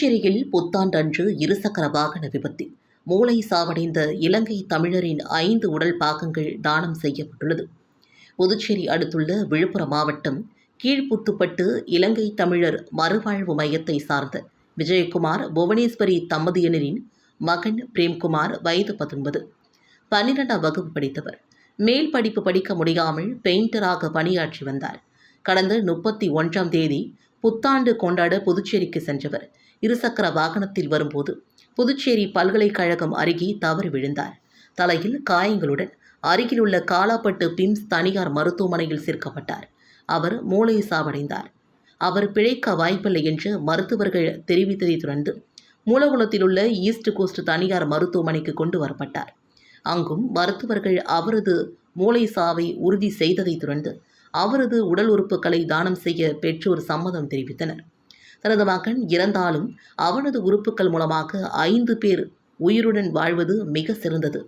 புதுச்சேரியில் புத்தாண்டன்று இருசக்கர வாகன விபத்து. மூளை சாவடைந்த இலங்கை தமிழரின் ஐந்து உடல் பாகங்கள் தானம் செய்யப்பட்டுள்ளது. புதுச்சேரி அடுத்துள்ள விழுப்புரம் மாவட்டம் கீழ்புத்துப்பட்டு இலங்கை தமிழர் மறுவாழ்வு மையத்தை சார்ந்த விஜயகுமார் புவனேஸ்வரி தம்பதியினரின் மகன் பிரேம்குமார் வயது பத்தொன்பது. பன்னிரெண்டாம் வகுப்பு படித்தவர். மேல் படிப்பு படிக்க முடியாமல் பெயிண்டராக பணியாற்றி வந்தார். கடந்த முப்பத்தி ஒன்றாம் தேதி புத்தாண்டு கொண்டாட புதுச்சேரிக்கு சென்றவர். இருசக்கர வாகனத்தில் வரும்போது புதுச்சேரி பல்கலைக்கழகம் அருகே தவறி விழுந்தார். தலையில் காயங்களுடன் அருகிலுள்ள காலாப்பட்டு பிம்ஸ் தனியார் மருத்துவமனையில் சேர்க்கப்பட்டார். அவர் மூளை சாவடைந்தார். அவர் பிழைக்க வாய்ப்பில்லை என்று மருத்துவர்கள் தெரிவித்ததைத் தொடர்ந்து மூலகுளத்தில் உள்ள ஈஸ்ட் கோஸ்ட் தனியார் மருத்துவமனைக்கு கொண்டு வரப்பட்டார். அங்கும் மருத்துவர்கள் அவரது மூளை சாவை உறுதி செய்ததைத் தொடர்ந்து அவரது உடல் உறுப்புகளை தானம் செய்ய பெற்றோர் சம்மதம் தெரிவித்தனர். தனது மகன் இறந்தாலும் அவனது உறுப்புகள் மூலமாக ஐந்து பேர் உயிருடன் வாழ்வது மிக சிறந்தது.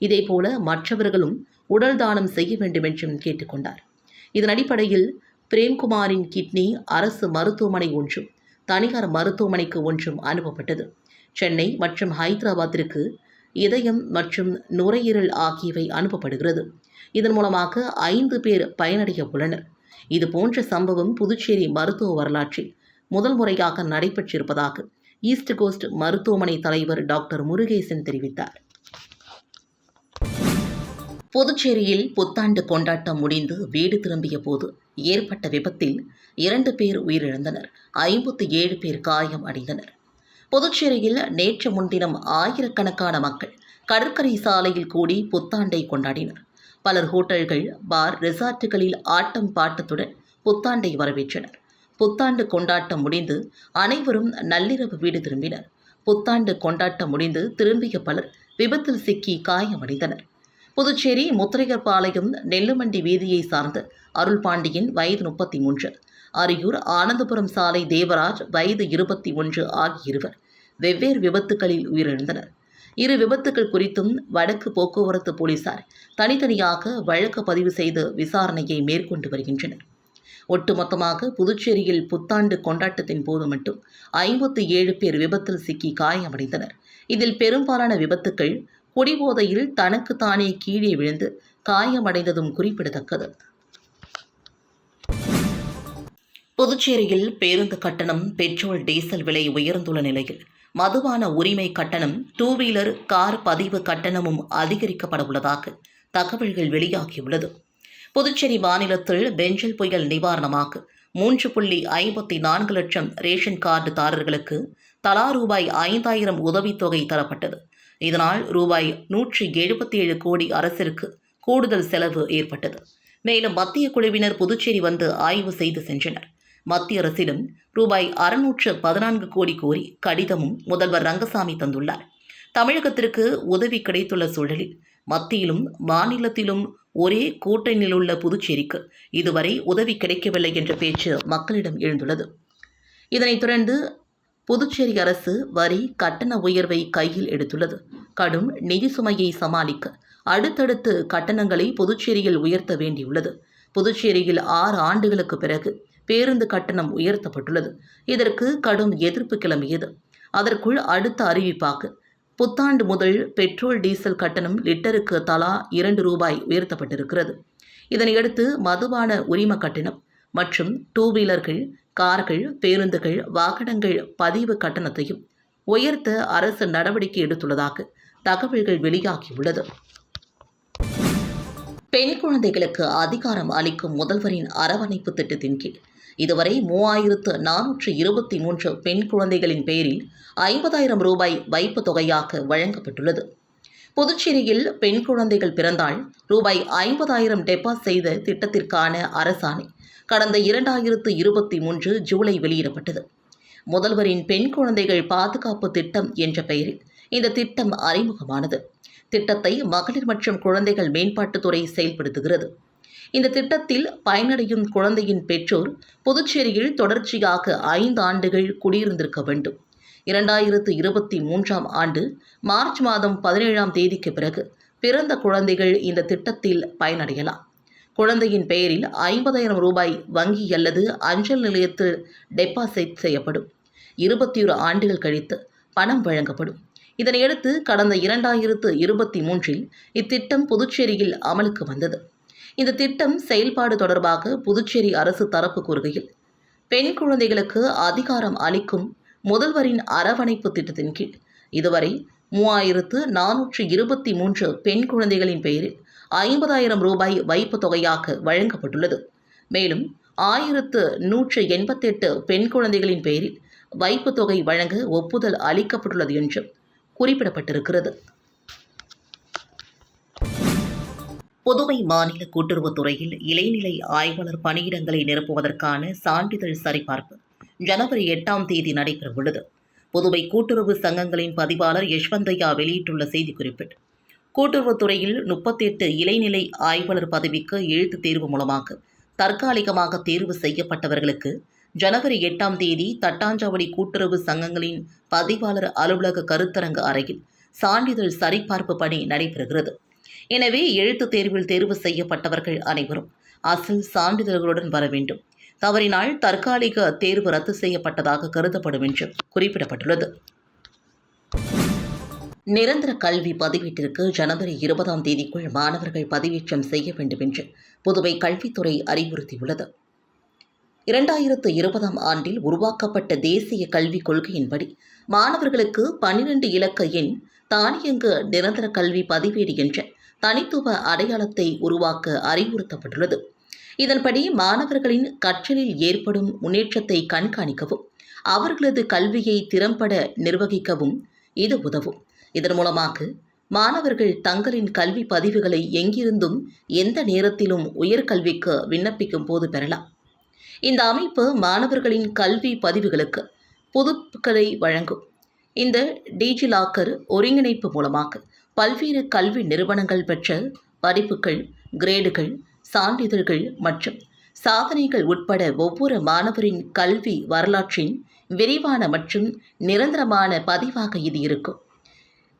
இதேபோல மற்றவர்களும் உடல் தானம் செய்ய வேண்டும் என்றும் கேட்டுக்கொண்டார். இதன் அடிப்படையில் பிரேம்குமாரின் கிட்னி அரசு மருத்துவமனை ஒன்றும் தனியார் மருத்துவமனைக்கு ஒன்றும் அனுப்பப்பட்டது. சென்னை மற்றும் ஹைதராபாத்திற்கு இதயம் மற்றும் நுரையீரல் ஆகியவை அனுப்பப்படுகிறது. இதன் மூலமாக ஐந்து பேர் பயனடைய உள்ளனர். இது போன்ற சம்பவம் புதுச்சேரி மருத்துவ வரலாற்றில் முதல் முறையாக நடைபெற்றிருப்பதாக ஈஸ்ட் கோஸ்ட் மருத்துவமனை தலைவர் டாக்டர் முருகேசன் தெரிவித்தார். புதுச்சேரியில் புத்தாண்டு கொண்டாட்டம் முடிந்து வீடு திரும்பிய போது ஏற்பட்ட விபத்தில் இரண்டு பேர் உயிரிழந்தனர். ஐம்பத்தி ஏழு பேர் காயம் அடைந்தனர். புதுச்சேரியில் நேற்று முன்தினம் ஆயிரக்கணக்கான மக்கள் கடற்கரை சாலையில் கூடி புத்தாண்டை கொண்டாடினர். பலர் ஹோட்டல்கள் பார் ரிசார்ட்டுகளில் ஆட்டம் பாட்டத்துடன் புத்தாண்டை வரவேற்றனர். புத்தாண்டு கொண்டாட்டம் முடிந்து அனைவரும் நள்ளிரவு வீடு திரும்பினர். புத்தாண்டு கொண்டாட்டம் முடிந்து திரும்பிய பலர் விபத்தில் சிக்கி காயமடைந்தனர். புதுச்சேரி முத்திரையர்பாளையம் நெல்லுமண்டி வீதியை சார்ந்த அருள்பாண்டியன் வயது முப்பத்தி மூன்று அரியூர் ஆனந்தபுரம் சாலை தேவராஜ் வயது இருபத்தி ஒன்று ஆகிய இருவர் வெவ்வேறு விபத்துகளில் உயிரிழந்தனர். இரு விபத்துகள் குறித்தும் வடக்கு போக்குவரத்து போலீசார் தனித்தனியாக வழக்கு பதிவு செய்து விசாரணையை மேற்கொண்டு வருகின்றனர். ஒட்டுமொத்தமாக புதுச்சேரியில் புத்தாண்டு கொண்டாட்டத்தின் போது மட்டும் ஐம்பத்தி ஏழு பேர் விபத்தில் சிக்கி காயமடைந்தனர். இதில் பெரும்பாலான விபத்துக்கள் குடிபோதையில் தனக்கு தானே கீழே விழுந்து காயமடைந்ததும் குறிப்பிடத்தக்கது. புதுச்சேரியில் பேருந்து கட்டணம் பெட்ரோல் டீசல் விலை உயர்ந்துள்ள நிலையில் மதுபான உரிமை கட்டணம் டூ வீலர் கார் பதிவு கட்டணமும் அதிகரிக்கப்பட உள்ளதாக தகவல்கள் வெளியாகியுள்ளது. புதுச்சேரி மாநிலத்தில் பெஞ்சல் புயல் நிவாரணமாக மூன்று புள்ளி ஐம்பத்தி நான்கு லட்சம் ரேஷன் கார்டுதாரர்களுக்கு தலா ரூபாய் ஐந்தாயிரம் உதவித்தொகை தரப்பட்டது. இதனால் ரூபாய் நூற்றி எழுபத்தி ஏழு கோடி அரசிற்கு கூடுதல் செலவு ஏற்பட்டது. மேலும் மத்திய குழுவினர் புதுச்சேரி வந்து ஆய்வு செய்து சென்றனர். மத்திய அரசிடம் ரூபாய் அறுநூற்று பதினான்கு கோடி கோரி கடிதமும் முதல்வர் ரங்கசாமி தந்துள்ளார். தமிழகத்திற்கு உதவி கிடைத்துள்ள சூழலில் மத்தியிலும் மாநிலத்திலும் ஒரே கூட்டணியிலுள்ள புதுச்சேரிக்கு இதுவரை உதவி கிடைக்கவில்லை என்ற பேச்சு மக்களிடம் எழுந்துள்ளது. இதனைத் தொடர்ந்து புதுச்சேரி அரசு வரி கட்டண உயர்வை கையில் எடுத்துள்ளது. கடும் நிதி சுமையை சமாளிக்க அடுத்தடுத்து கட்டணங்களை புதுச்சேரியில் உயர்த்த வேண்டியுள்ளது. புதுச்சேரியில் ஆறு ஆண்டுகளுக்கு பிறகு பேருந்து கட்டணம் உயர்த்தப்பட்டுள்ளது. இதற்கு கடும் எதிர்ப்பு கிளம்பியது. அதற்குள் அடுத்த அறிவிப்பாக புத்தாண்டு முதல் பெட்ரோல் டீசல் கட்டணம் லிட்டருக்கு தலா இரண்டு ரூபாய் உயர்த்தப்பட்டிருக்கிறது. இதனையடுத்து மதுபான உரிம கட்டணம் மற்றும் டூ வீலர்கள் கார்கள் பேருந்துகள் வாகனங்கள் பதிவு கட்டணத்தையும் உயர்த்த அரசு நடவடிக்கை எடுத்துள்ளதாக தகவல்கள் வெளியாகியுள்ளது. பெண் குழந்தைகளுக்கு அதிகாரம் அளிக்கும் முதல்வரின் அரவணைப்பு திட்டத்தின் கீழ் இதுவரை மூவாயிரத்து நானூற்று இருபத்தி மூன்று பெண் குழந்தைகளின் பெயரில் ஐம்பதாயிரம் ரூபாய் வைப்பு தொகையாக வழங்கப்பட்டுள்ளது. புதுச்சேரியில் பெண் குழந்தைகள் பிறந்தால் ரூபாய் ஐம்பதாயிரம் டெபாசிட் செய்த திட்டத்திற்கான அரசாணை கடந்த இரண்டாயிரத்து இருபத்தி மூன்று ஜூலை வெளியிடப்பட்டது. முதல்வரின் பெண் குழந்தைகள் பாதுகாப்பு திட்டம் என்ற பெயரில் இந்த திட்டம் அறிமுகமானது. திட்டத்தை மகளிர் மற்றும் குழந்தைகள் மேம்பாட்டுத்துறை செயல்படுத்துகிறது. இந்த திட்டத்தில் பயனடையும் குழந்தையின் பெற்றோர் புதுச்சேரியில் தொடர்ச்சியாக ஐந்து ஆண்டுகள் குடியிருந்திருக்க வேண்டும். இரண்டாயிரத்து இருபத்தி மூன்றாம் ஆண்டு மார்ச் மாதம் பதினேழாம் தேதிக்கு பிறகு பிறந்த குழந்தைகள் இந்த திட்டத்தில் பயனடையலாம். குழந்தையின் பெயரில் ஐம்பதாயிரம் ரூபாய் வங்கி அல்லது அஞ்சல் நிலையத்தில் டெபாசிட் செய்யப்படும். இருபத்தி ஒரு ஆண்டுகள் கழித்து பணம் வழங்கப்படும். இதனையடுத்து கடந்த இரண்டாயிரத்து இருபத்தி மூன்றில் இத்திட்டம் புதுச்சேரியில் அமலுக்கு வந்தது. இந்த திட்டம் செயல்பாடு தொடர்பாக புதுச்சேரி அரசு தரப்பு கூறுகையில் பெண் குழந்தைகளுக்கு அதிகாரம் அளிக்கும் முதல்வரின் அரவணைப்பு திட்டத்தின் கீழ் இதுவரை மூவாயிரத்து நானூற்று இருபத்தி மூன்று பெண் குழந்தைகளின் பெயரில் ஐம்பதாயிரம் ரூபாய் வைப்பு தொகையாக வழங்கப்பட்டுள்ளது. மேலும் ஆயிரத்து நூற்று எண்பத்தெட்டு பெண் குழந்தைகளின் பெயரில் வைப்பு தொகை வழங்க ஒப்புதல் அளிக்கப்பட்டுள்ளது என்றும் குறிப்பிடப்பட்டிருக்கிறது. புதுவை மாநில கூட்டுறவுத்துறையில் இளைநிலை ஆய்வாளர் பணியிடங்களை நிரப்புவதற்கான சான்றிதழ் சரிபார்ப்பு ஜனவரி எட்டாம் தேதி நடைபெறவுள்ளது. புதுவை கூட்டுறவு சங்கங்களின் பதிவாளர் யஷ்வந்தையா வெளியிட்டுள்ள செய்திக்குறிப்பில் கூட்டுறவுத்துறையில் முப்பத்தெட்டு இளைநிலை ஆய்வாளர் பதவிக்கு எழுத்துத் தேர்வு மூலமாக தற்காலிகமாக தேர்வு செய்யப்பட்டவர்களுக்கு ஜனவரி எட்டாம் தேதி தட்டாஞ்சாவடி கூட்டுறவு சங்கங்களின் பதிவாளர் அலுவலக கருத்தரங்கு அறையில் சான்றிதழ் சரிபார்ப்பு பணி நடைபெறுகிறது. எனவே எழுத்துத் தேர்வில் தேர்வு செய்யப்பட்டவர்கள் அனைவரும் அசல் சான்றிதழ்களுடன் வர வேண்டும். தவறினால் தற்காலிக தேர்வு ரத்து செய்யப்பட்டதாக கருதப்படும் என்று குறிப்பிடப்பட்டுள்ளது. நிரந்தர கல்வி பதிவேட்டிற்கு ஜனவரி இருபதாம் தேதிக்குள் மாணவர்கள் பதிவேற்றம் செய்ய வேண்டும் என்று புதுவை கல்வித்துறை அறிவுறுத்தியுள்ளது. இரண்டாயிரத்து இருபதாம் ஆண்டில் உருவாக்கப்பட்ட தேசிய கல்விக் கொள்கையின்படி மாணவர்களுக்கு பன்னிரண்டு இலக்க எண் தானியங்கு நிரந்தர கல்வி பதிவேடு என்ற தனித்துவ அடையாளத்தை உருவாக்க அறிவுறுத்தப்பட்டுள்ளது. இதன்படி மாணவர்களின் கற்றலில் ஏற்படும் முன்னேற்றத்தை கண்காணிக்கவும் அவர்களது கல்வியை திறம்பட நிர்வகிக்கவும் இது உதவும். இதன் மூலமாக மாணவர்கள் தங்களின் கல்வி பதிவுகளை எங்கிருந்தும் எந்த நேரத்திலும் உயர்கல்விக்கு விண்ணப்பிக்கும் போது பெறலாம். இந்த அமைப்பு மாணவர்களின் கல்வி பதிவுகளுக்கு புதுப்புகளை வழங்கும். இந்த டிஜிலாக்கர் ஒருங்கிணைப்பு மூலமாக பல்வேறு கல்வி நிறுவனங்கள் பெற்ற படிப்புகள் கிரேடுகள் சான்றிதழ்கள் மற்றும் சாதனைகள் உட்பட ஒவ்வொரு மாணவரின் கல்வி வரலாற்றின் விரிவான மற்றும் நிரந்தரமான பதிவாக இது இருக்கும்.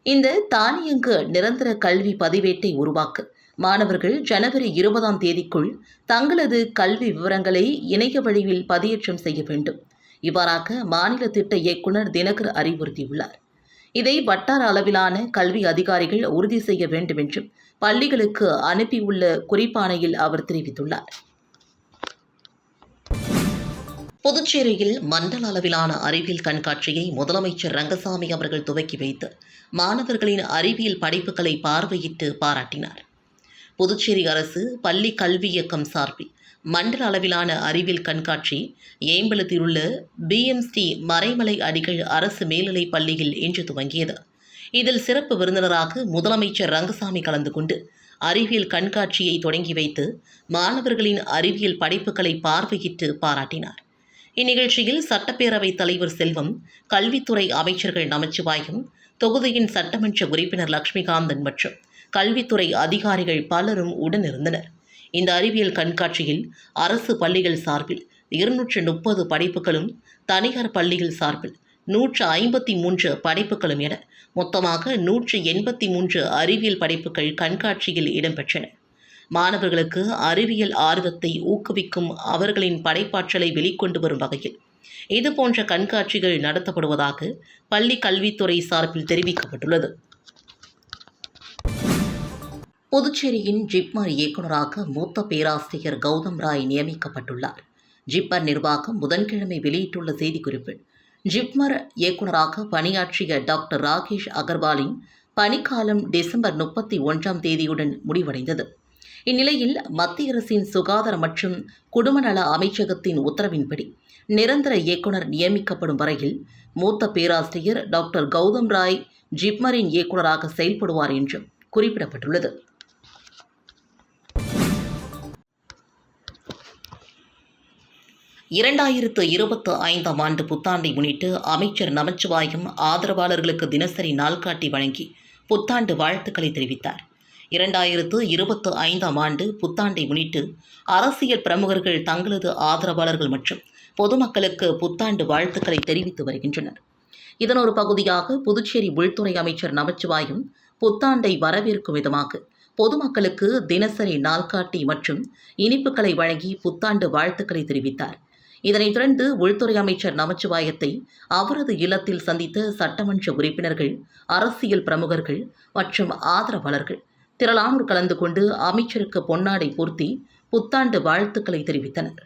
இந்த தானியங்கு நிரந்தர கல்வி பதிவேட்டை உருவாக்க. மாணவர்கள் ஜனவரி இருபதாம் தேதிக்குள் தங்களது கல்வி விவரங்களை இணைய வழியில் பதியேற்றம் செய்ய வேண்டும். இவ்வாறாக மாநில திட்ட இயக்குனர் தினகர் அறிவுறுத்தியுள்ளார். இதை வட்டார அளவிலான கல்வி அதிகாரிகள் உறுதி செய்ய வேண்டும் என்றும் பள்ளிகளுக்கு அனுப்பியுள்ள குறிப்பாணையில் அவர் தெரிவித்துள்ளார். புதுச்சேரியில் மண்டல அளவிலான அறிவியல் கண்காட்சியை முதலமைச்சர் ரங்கசாமி அவர்கள் துவக்கி வைத்து மாணவர்களின் அறிவியல் படைப்புகளை பார்வையிட்டு பாராட்டினார். புதுச்சேரி அரசு பள்ளி கல்வி இயக்கம் சார்பில் மண்டல அளவிலான அறிவியல் கண்காட்சி ஏம்பலத்தில் உள்ள பிஎம்ஸ்டி மறைமலை அடிகள் அரசு மேல்நிலைப் பள்ளியில் இன்று துவங்கியது. இதில் சிறப்பு விருந்தினராக முதலமைச்சர் ரங்கசாமி கலந்து கொண்டு அறிவியல் கண்காட்சியை தொடங்கி வைத்து மாணவர்களின் அறிவியல் படைப்புகளை பார்வையிட்டு பாராட்டினார். இந்நிகழ்ச்சியில் சட்டப்பேரவைத் தலைவர் செல்வம் கல்வித்துறை அமைச்சர்கள் நமச்சிவாயம் தொகுதியின் சட்டமன்ற உறுப்பினர் லட்சுமிகாந்தன் மற்றும் கல்வித்துறை அதிகாரிகள் பலரும் உடனிருந்தனர். இந்த அறிவியல் கண்காட்சியில் அரசு பள்ளிகள் சார்பில் இருநூற்று முப்பது படைப்புகளும் தனியார் பள்ளிகள் சார்பில் நூற்று ஐம்பத்தி மூன்று படைப்புகளும் என மொத்தமாக நூற்று எண்பத்தி மூன்று அறிவியல் படைப்புகள் கண்காட்சியில் இடம்பெற்றன. மாணவர்களுக்கு அறிவியல் ஆர்வத்தை ஊக்குவிக்கும் அவர்களின் படைப்பாற்றலை வெளிக்கொண்டு வரும் வகையில் இதுபோன்ற கண்காட்சிகள் நடத்தப்படுவதாக பள்ளி கல்வித்துறை சார்பில் தெரிவிக்கப்பட்டுள்ளது. புதுச்சேரியின் ஜிப்மர் இயக்குநராக மூத்த பேராசிரியர் கௌதம் ராய் நியமிக்கப்பட்டுள்ளார். ஜிப்மர் நிர்வாகம் புதன்கிழமை வெளியிட்டுள்ள செய்திக்குறிப்பில் ஜிப்மர் இயக்குநராக பணியாற்றிய டாக்டர் ராகேஷ் அகர்வாலின் பணிக்காலம் டிசம்பர் முப்பத்தி ஒன்றாம் தேதியுடன் முடிவடைந்தது. இந்நிலையில் மத்திய அரசின் சுகாதார மற்றும் குடும்பநல அமைச்சகத்தின் உத்தரவின்படி நிரந்தர இயக்குனர் நியமிக்கப்படும் வரையில் மூத்த பேராசிரியர் டாக்டர் கௌதம் ராய் ஜிப்மரின் இயக்குநராக செயல்படுவார் என்றும் குறிப்பிடப்பட்டுள்ளது. இரண்டாயிரத்து இருபத்து ஐந்தாம் ஆண்டு புத்தாண்டை முன்னிட்டு அமைச்சர் நமச்சிவாயம் ஆதரவாளர்களுக்கு தினசரி நாள்காட்டி வழங்கி புத்தாண்டு வாழ்த்துக்களை தெரிவித்தார். இரண்டாயிரத்து இருபத்து ஐந்தாம் ஆண்டு புத்தாண்டை முன்னிட்டு அரசியல் பிரமுகர்கள் தங்களது ஆதரவாளர்கள் மற்றும் பொதுமக்களுக்கு புத்தாண்டு வாழ்த்துக்களை தெரிவித்து வருகின்றனர். இதன் ஒரு பகுதியாக புதுச்சேரி உள்துறை அமைச்சர் நமச்சிவாயம் புத்தாண்டை வரவேற்கும் விதமாக பொதுமக்களுக்கு தினசரி நாள்காட்டி மற்றும் இனிப்புகளை வழங்கி புத்தாண்டு வாழ்த்துக்களை தெரிவித்தார். இதனைத் தொடர்ந்து உள்துறை அமைச்சர் நமச்சிவாயத்தை அவரது இல்லத்தில் சந்தித்த சட்டமன்ற உறுப்பினர்கள் அரசியல் பிரமுகர்கள் மற்றும் ஆதரவாளர்கள் திரளானோர் கலந்து கொண்டு அமைச்சருக்கு பொன்னாடை பூர்த்தி புத்தாண்டு வாழ்த்துக்களை தெரிவித்தனர்.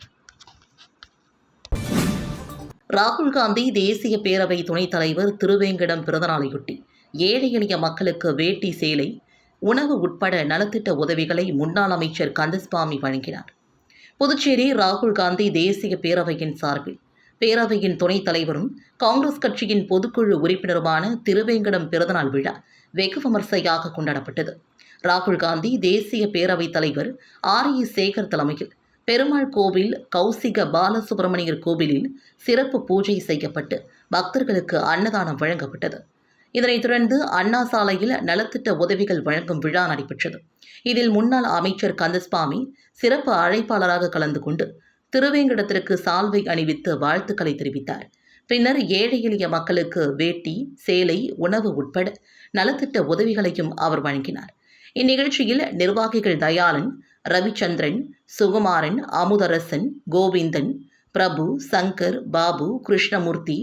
ராகுல் காந்தி தேசிய பேரவை துணைத் தலைவர் திருவேங்கடம் பிறந்தநாளையொட்டி ஏழை எளிய மக்களுக்கு வேட்டி சேலை உணவு உட்பட நலத்திட்ட உதவிகளை முன்னாள் அமைச்சர் கந்தசுவாமி வழங்கினார். புதுச்சேரி ராகுல் காந்தி தேசிய பேரவையின் சார்பில். பேரவையின் துணைத் தலைவரும் காங்கிரஸ் கட்சியின் பொதுக்குழு உறுப்பினருமான திருவேங்கடம் பிறந்தநாள் விழா வெகு விமர்சையாக கொண்டாடப்பட்டது. ராகுல் காந்தி தேசிய பேரவைத் தலைவர் ஆர் இ சேகர் தலைமையில் பெருமாள் கோவில் கௌசிக பாலசுப்பிரமணியர் கோவிலில் சிறப்பு பூஜை செய்யப்பட்டு பக்தர்களுக்கு அன்னதானம் வழங்கப்பட்டது. இதனைத் தொடர்ந்து அண்ணா சாலையில் நலத்திட்ட உதவிகள் வழங்கும் விழா நடைபெற்றது. இதில் முன்னாள் அமைச்சர் கந்தஸ்வாமி சிறப்பு அழைப்பாளராக கலந்து கொண்டு திருவேங்கடத்திற்கு சால்வை அணிவித்து வாழ்த்துக்களை தெரிவித்தார். பின்னர் ஏழை எளிய மக்களுக்கு வேட்டி சேலை உணவு உட்பட நலத்திட்ட உதவிகளையும் அவர் வழங்கினார். இந்நிகழ்ச்சியில் நிர்வாகிகள் தயாளன் ரவிச்சந்திரன் சுகுமாரன் அமுதரசன் கோவிந்தன் பிரபு சங்கர் பாபு கிருஷ்ணமூர்த்தி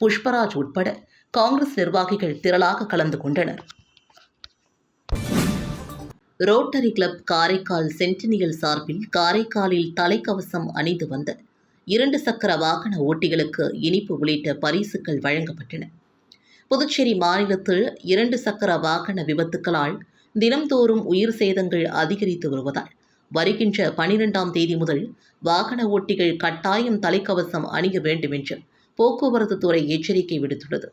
புஷ்பராஜ் உட்பட காங்கிரஸ் நிர்வாகிகள் திரளாக கலந்து கொண்டனர். ரோட்டரி கிளப் காரைக்கால் சென்டினியல் சார்பில் காரைக்காலில் தலைக்கவசம் அணிந்து வந்த இரண்டு சக்கர வாகன ஓட்டிகளுக்கு இனிப்பு உள்ளிட்ட பரிசுகள் வழங்கப்பட்டன. புதுச்சேரி மாநிலத்தில் இரண்டு சக்கர வாகன விபத்துக்களால் தினம்தோறும் உயிர் சேதங்கள் அதிகரித்து வருவதால் வருகின்ற பனிரெண்டாம் தேதி முதல் வாகன ஓட்டிகள் கட்டாயம் தலைக்கவசம் அணிய வேண்டும் என்று போக்குவரத்து துறை எச்சரிக்கை விடுத்துள்ளது.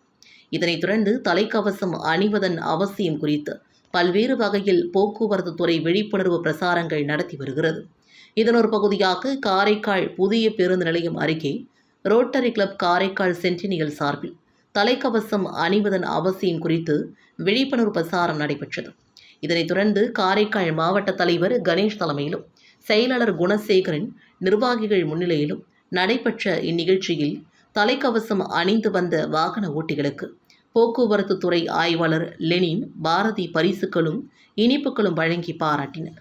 இதனைத் தொடர்ந்து தலைக்கவசம் அணிவதன் அவசியம் குறித்து பல்வேறு வகையில் போக்குவரத்து துறை விழிப்புணர்வு பிரசாரங்கள் நடத்தி வருகிறது. இதன் ஒரு பகுதியாக காரைக்கால் புதிய பேருந்து நிலையம் அருகே ரோட்டரி கிளப் காரைக்கால் சென்டினியல் சார்பில் தலைக்கவசம் அணிவதன் அவசியம் குறித்து விழிப்புணர்வு பிரசாரம் நடைபெற்றது. இதனைத் தொடர்ந்து காரைக்கால் மாவட்ட தலைவர் கணேஷ் தலைமையிலும் செயலாளர் குணசேகரன் நிர்வாகிகள் முன்னிலையிலும் நடைபெற்ற இந்நிகழ்ச்சியில் தலைக்கவசம் அணிந்து வந்த வாகன ஓட்டிகளுக்கு போக்குவரத்து துறை ஆய்வாளர் லெனின் பாரதி பரிசுகளும் இனிப்புகளும் வழங்கி பாராட்டினர்.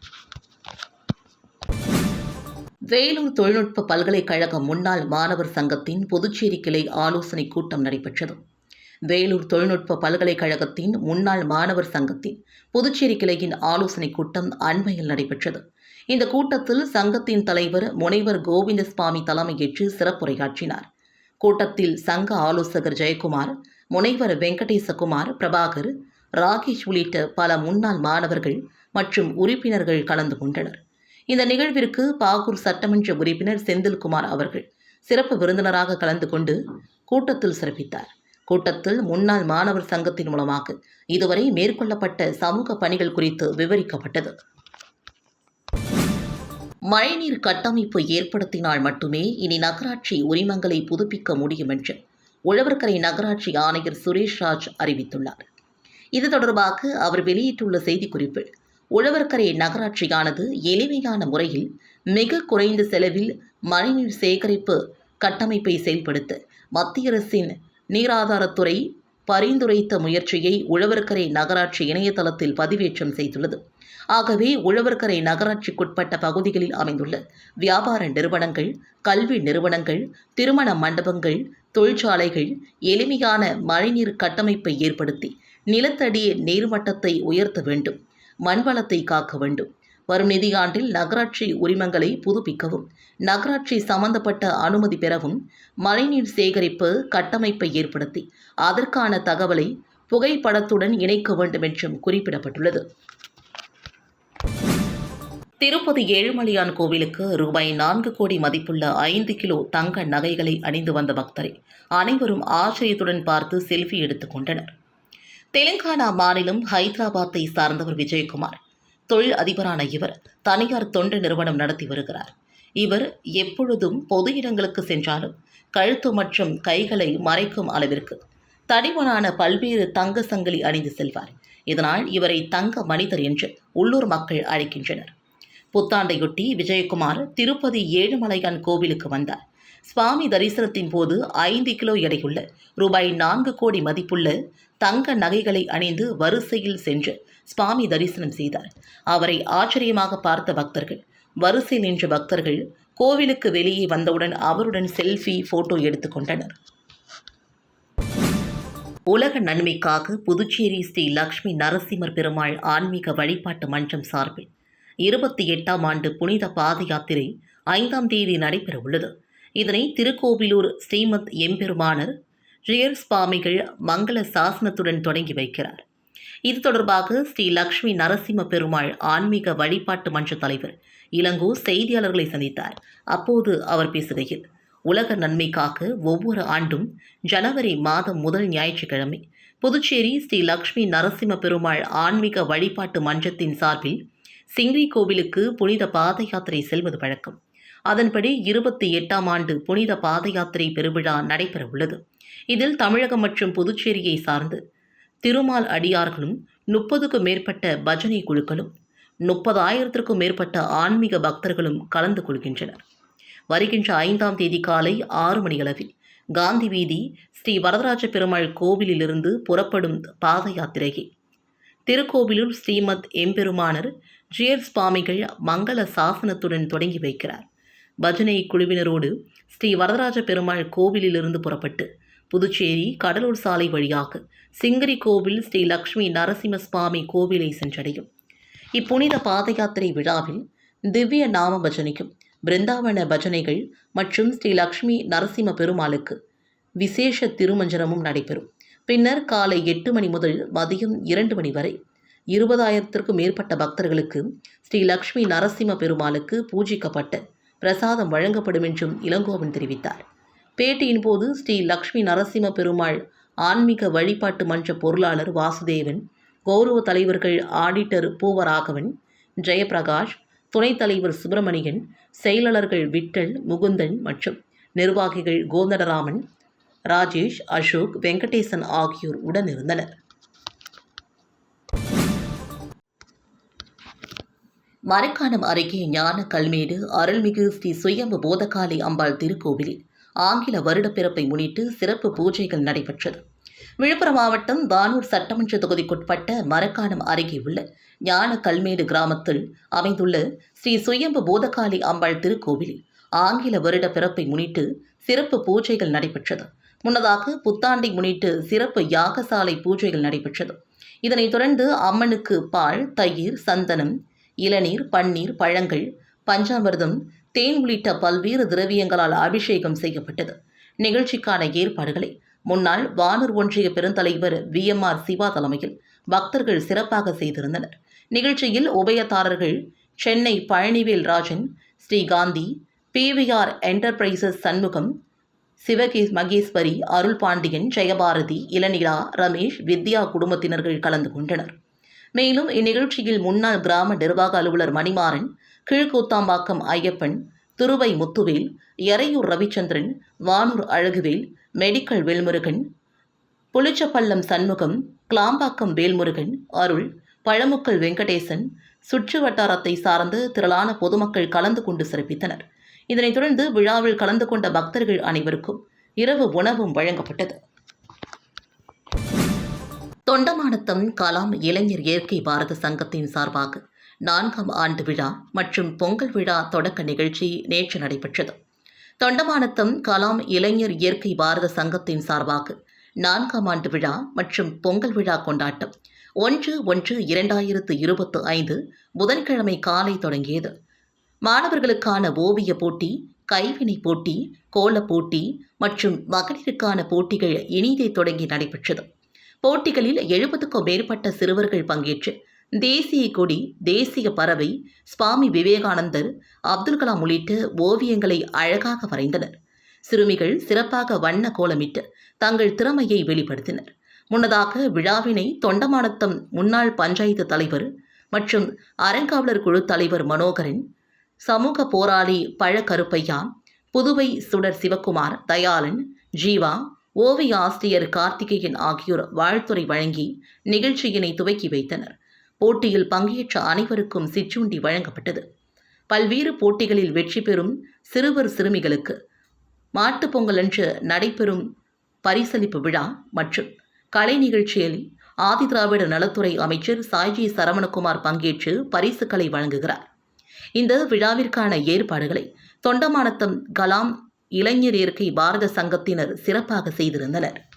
வேலூர் தொழில்நுட்ப பல்கலைக்கழக முன்னாள் மாணவர் சங்கத்தின் புதுச்சேரி கிளை ஆலோசனை கூட்டம் நடைபெற்றது. வேலூர் தொழில்நுட்ப பல்கலைக்கழகத்தின் முன்னாள் மாணவர் சங்கத்தின் புதுச்சேரி கிளையின் ஆலோசனை கூட்டம் அண்மையில் நடைபெற்றது. இந்த கூட்டத்தில் சங்கத்தின் தலைவர் முனைவர் கோவிந்தசுவாமி தலைமையேற்று சிறப்புரையாற்றினார். கூட்டத்தில் சங்க ஆலோசகர் ஜெயக்குமார் முனைவர் வெங்கடேசகுமார் பிரபாகர் ராகேஷ் உள்ளிட்ட பல முன்னாள் மாணவர்கள் மற்றும் உறுப்பினர்கள் கலந்து கொண்டனர். இந்த நிகழ்விற்கு பாகூர் சட்டமன்ற உறுப்பினர் செந்தில்குமார் அவர்கள் சிறப்பு விருந்தினராக கலந்து கொண்டு கூட்டத்தில் சிறப்பித்தார். கூட்டத்தில் முன்னாள் மாணவர் சங்கத்தின் மூலமாக இதுவரை மேற்கொள்ளப்பட்ட சமூக பணிகள் குறித்து விவரிக்கப்பட்டது. மழைநீர் கட்டமைப்பு ஏற்படுத்தினால் மட்டுமே இனி நகராட்சி உரிமங்களை புதுப்பிக்க முடியும் என்று உழவர்கரை நகராட்சி ஆணையர் சுரேஷ் ராஜ் அறிவித்துள்ளார். இது தொடர்பாக அவர் வெளியிட்டுள்ள செய்திக்குறிப்பில் உழவர்கரை நகராட்சியானது எளிமையான முறையில் மிக குறைந்த செலவில் மழைநீர் சேகரிப்பு கட்டமைப்பை செயல்படுத்த மத்திய அரசின் நீராதாரத்துறை பரிந்துரைத்த முயற்சியை உழவர்கரை நகராட்சி இணையதளத்தில் பதிவேற்றம் செய்துள்ளது. ஆகவே உழவர்கரை நகராட்சிக்குட்பட்ட பகுதிகளில் அமைந்துள்ள வியாபார நிறுவனங்கள் கல்வி நிறுவனங்கள் திருமண மண்டபங்கள் தொழிற்சாலைகள் எளிமையான மழைநீர் கட்டமைப்பை ஏற்படுத்தி நிலத்தடியே நீர்மட்டத்தை உயர்த்த வேண்டும் மண்வளத்தை காக்க வேண்டும். வரும் நிதியாண்டில் நகராட்சி உரிமங்களை புதுப்பிக்கவும் நகராட்சி சம்பந்தப்பட்ட அனுமதி பெறவும் மழைநீர் சேகரிப்பு கட்டமைப்பை ஏற்படுத்தி அதற்கான தகவலை புகைப்படத்துடன் இணைக்க வேண்டும் என்றும் குறிப்பிடப்பட்டுள்ளது. திருப்பதி ஏழுமலையான் கோவிலுக்கு ரூபாய் நான்கு கோடி மதிப்புள்ள ஐந்து கிலோ தங்க நகைகளை அணிந்து வந்த பக்தரை அனைவரும் ஆச்சரியத்துடன் பார்த்து செல்ஃபி எடுத்துக் கொண்டனர். தெலுங்கானா மாநிலம் ஹைதராபாத்தை சார்ந்தவர் விஜயகுமார் தொழில் அதிபரான இவர் தனியார் தொண்டு நிறுவனம் நடத்தி வருகிறார். இவர் எப்பொழுதும் பொது இடங்களுக்கு சென்றாலும் கழுத்து மற்றும் கைகளை மறைக்கும் அளவிற்கு தடிமனான பல்வேறு தங்க சங்கிலி அணிந்து செல்வார். இதனால் இவரை தங்க மனிதர் என்று உள்ளூர் மக்கள் அழைக்கின்றனர். புத்தாண்டையொட்டி விஜயகுமார் திருப்பதி ஏழுமலையான் கோவிலுக்கு வந்தார். சுவாமி தரிசனத்தின் போது ஐந்து கிலோ எடையுள்ள ரூபாய் நான்கு கோடி மதிப்புள்ள தங்க நகைகளை அணிந்து வரிசையில் சென்று சுவாமி தரிசனம் செய்தார். அவரை ஆச்சரியமாக பார்த்த பக்தர்கள் வரிசையில் நின்ற பக்தர்கள் கோவிலுக்கு வெளியே வந்தவுடன் அவருடன் செல்ஃபி போட்டோ எடுத்துக்கொண்டனர். உலக நன்மைக்காக புதுச்சேரி ஸ்ரீ லக்ஷ்மி நரசிம்மர் பெருமாள் ஆன்மீக வழிபாட்டு மன்றம் சார்பில் இருபத்தி எட்டாம் ஆண்டு புனித பாத யாத்திரை ஐந்தாம் தேதி நடைபெறவுள்ளது. இதனை திருக்கோவிலூர் ஸ்ரீமத் எம்பெருமானர் ரியர் சுவாமிகள் மங்கள சாசனத்துடன் தொடங்கி வைக்கிறார். இது தொடர்பாக ஸ்ரீ லக்ஷ்மி நரசிம்ம பெருமாள் ஆன்மீக வழிபாட்டு மன்ற தலைவர் இளங்கோ செய்தியாளர்களை சந்தித்தார். அப்போது அவர் பேசுகையில் உலக நன்மைக்காக ஒவ்வொரு ஆண்டும் ஜனவரி மாதம் முதல் ஞாயிற்றுக்கிழமை புதுச்சேரி ஸ்ரீ லக்ஷ்மி நரசிம்ம பெருமாள் ஆன்மீக வழிபாட்டு மன்றத்தின் சார்பில் சிங்கை கோவிலுக்கு புனித பாத யாத்திரை செல்வது வழக்கம். அதன்படி இருபத்தி எட்டாம் ஆண்டு புனித பாத யாத்திரை பெருவிழா நடைபெறவுள்ளது. இதில் தமிழகம் மற்றும் புதுச்சேரியை சார்ந்து திருமால் அடியார்களும் முப்பதுக்கும் மேற்பட்ட பஜனை குழுக்களும் முப்பதாயிரத்திற்கும் மேற்பட்ட ஆன்மீக பக்தர்களும் கலந்து கொள்கின்றனர். வருகின்ற ஐந்தாம் தேதி காலை ஆறு மணியளவில் காந்தி வீதி ஸ்ரீ வரதராஜ பெருமாள் கோவிலிலிருந்து புறப்படும் பாத யாத்திரையை திருக்கோவிலூர் ஸ்ரீமத் எம்பெருமானர் ஜியர் சுவாமிகள் மங்கள சாசனத்துடன் தொடங்கி வைக்கிறார். பஜனை குழுவினரோடு ஸ்ரீ வரதராஜ பெருமாள் கோவிலிலிருந்து புறப்பட்டு புதுச்சேரி கடலூர் சாலை வழியாக சிங்கரி கோவில் ஸ்ரீ லக்ஷ்மி நரசிம்ம சுவாமி கோவிலை சென்றடையும். இப்புனித பாத யாத்திரை விழாவில் திவ்ய நாம பஜனைக்கும் பிருந்தாவன பஜனைகள் மற்றும் ஸ்ரீ லக்ஷ்மி நரசிம்ம பெருமாளுக்கு விசேஷ திருமஞ்சனமும் நடைபெறும். பின்னர் காலை எட்டு மணி முதல் மதியம் இரண்டு மணி வரை இருபதாயிரத்திற்கும் மேற்பட்ட பக்தர்களுக்கு ஸ்ரீ லக்ஷ்மி நரசிம்ம பெருமாளுக்கு பூஜிக்கப்பட்ட பிரசாதம் வழங்கப்படும் என்றும் இளங்கோவன் தெரிவித்தார். பேட்டியின் போது ஸ்ரீ லக்ஷ்மி நரசிம்ம பெருமாள் ஆன்மீக வழிபாட்டு மன்ற பொருளாளர் வாசுதேவன் கௌரவ தலைவர்கள் ஆடிட்டர் பூவராகவன் ஜெயபிரகாஷ் துணைத் தலைவர் சுப்பிரமணியன் செயலாளர்கள் விட்டல் முகுந்தன் மற்றும் நிர்வாகிகள் கோந்தடராமன் ராஜேஷ் அசோக் வெங்கடேசன் ஆகியோர் உடனிருந்தனர். மரக்காணம் அருகே ஞான கல்மேடு அருள்மிகு ஸ்ரீ சுயம்பு போதகாலி அம்பாள் திருக்கோவிலில் ஆங்கில வருடப்பிறப்பை முன்னிட்டு சிறப்பு பூஜைகள் நடைபெற்றது. விழுப்புரம் மாவட்டம் வானூர் சட்டமன்ற தொகுதிக்குட்பட்ட மரக்காணம் அருகே உள்ள ஞான கல்மேடு கிராமத்தில் அமைந்துள்ள ஸ்ரீ சுயம்பு போதகாளி அம்பாள் திருக்கோவிலில் ஆங்கில வருட பிறப்பை முன்னிட்டு சிறப்பு பூஜைகள் நடைபெற்றது. முன்னதாக புத்தாண்டை முன்னிட்டு சிறப்பு யாகசாலை பூஜைகள் நடைபெற்றது. இதனைத் தொடர்ந்து அம்மனுக்கு பால் தயிர் சந்தனம் இளநீர் பன்னீர் பழங்கள் பஞ்சாமிர்தம் தேன் உள்ளிட்ட பல்வேறு திரவியங்களால் அபிஷேகம் செய்யப்பட்டது. நிகழ்ச்சிக்கான ஏற்பாடுகளை முன்னாள் வானூர் ஒன்றிய பெருந்தலைவர் வி. எம். ஆர். சிவா தலைமையில் பக்தர்கள் சிறப்பாக செய்திருந்தனர். நிகழ்ச்சியில் உபயதாரர்கள் சென்னை பழனிவேல் ராஜன் ஸ்ரீகாந்தி பிவிஆர் என்டர்பிரைசஸ் சண்முகம் சிவகே மகேஸ்வரி அருள் பாண்டியன் ஜெயபாரதி இளநிலா ரமேஷ் வித்யா குடும்பத்தினர்கள் கலந்து கொண்டனர். மேலும் இந்நிகழ்ச்சியில் முன்னாள் கிராம நிர்வாக அலுவலர் மணிமாறன் கீழ்கூத்தாம்பாக்கம் ஐயப்பன் துருவை முத்துவேல் எறையூர் ரவிச்சந்திரன் வானூர் அழகுவேல் மெடிக்கல் வேல்முருகன் புளிச்சப்பள்ளம் சண்முகம் கிளாம்பாக்கம் வேல்முருகன் அருள் பழமுக்கல் வெங்கடேசன் சுற்று வட்டாரத்தை சார்ந்து திரளான பொதுமக்கள் கலந்து கொண்டு சிறப்பித்தனர். இதனைத் தொடர்ந்து விழாவில் கலந்து கொண்ட பக்தர்கள் அனைவருக்கும் இரவு உணவும் வழங்கப்பட்டது. தொண்டமானத்தம் கலாம் இளைஞர் இயற்கை பாரத சங்கத்தின் சார்பாக நான்காம் ஆண்டு விழா மற்றும் பொங்கல் விழா தொடக்க நிகழ்ச்சி நேற்று நடைபெற்றது. தொண்டமானத்தம் கலாம் இளைஞர் இயற்கை பாரத சங்கத்தின் சார்பாக நான்காம் ஆண்டு விழா மற்றும் பொங்கல் விழா கொண்டாட்டம் ஒன்று ஒன்று இரண்டாயிரத்து இருபத்து ஐந்து புதன்கிழமை காலை தொடங்கியது. மாணவர்களுக்கான ஓவிய போட்டி கைவினை போட்டி கோலப் போட்டி மற்றும் மகளிருக்கான போட்டிகள் இனிதே தொடங்கி நடைபெற்றது. போட்டிகளில் எழுபதுக்கும் மேற்பட்ட சிறுவர்கள் பங்கேற்று தேசிய கொடி தேசிய பறவை சுவாமி விவேகானந்தர் அப்துல் கலாம் உள்ளிட்ட ஓவியங்களை அழகாக வரைந்தனர். சிறுமிகள் சிறப்பாக வண்ண கோலமிட்டு தங்கள் திறமையை வெளிப்படுத்தினர். முன்னதாக விழாவினை தொண்டமானத்தம் முன்னாள் பஞ்சாயத்து தலைவர் மற்றும் அறங்காவலர் குழு தலைவர் மனோகரன் சமூக போராளி பழக்கருப்பையா புதுவை சுடர் சிவக்குமார் தயாளன் ஜீவா ஓவிய ஆசிரியர் கார்த்திகேயன் ஆகியோர் வாழ்த்துறை வழங்கி நிகழ்ச்சியினை துவக்கி வைத்தனர். போட்டியில் பங்கேற்ற அனைவருக்கும் சிற்றுண்டி வழங்கப்பட்டது. பல்வேறு போட்டிகளில் வெற்றி பெறும் சிறுவர் சிறுமிகளுக்கு மாட்டுப்பொங்கல் அன்று நடைபெறும் பரிசளிப்பு விழா மற்றும் கலை நிகழ்ச்சியில் ஆதிதிராவிட நலத்துறை அமைச்சர் சாய்ஜி சரவணகுமார் பங்கேற்று பரிசுகளை வழங்குகிறார். இந்த விழாவிற்கான ஏற்பாடுகளை தொண்டமானத்தம் கலாம் இளைஞர் இயற்கை பாரத சங்கத்தினர் சிறப்பாக செய்திருந்தனர்.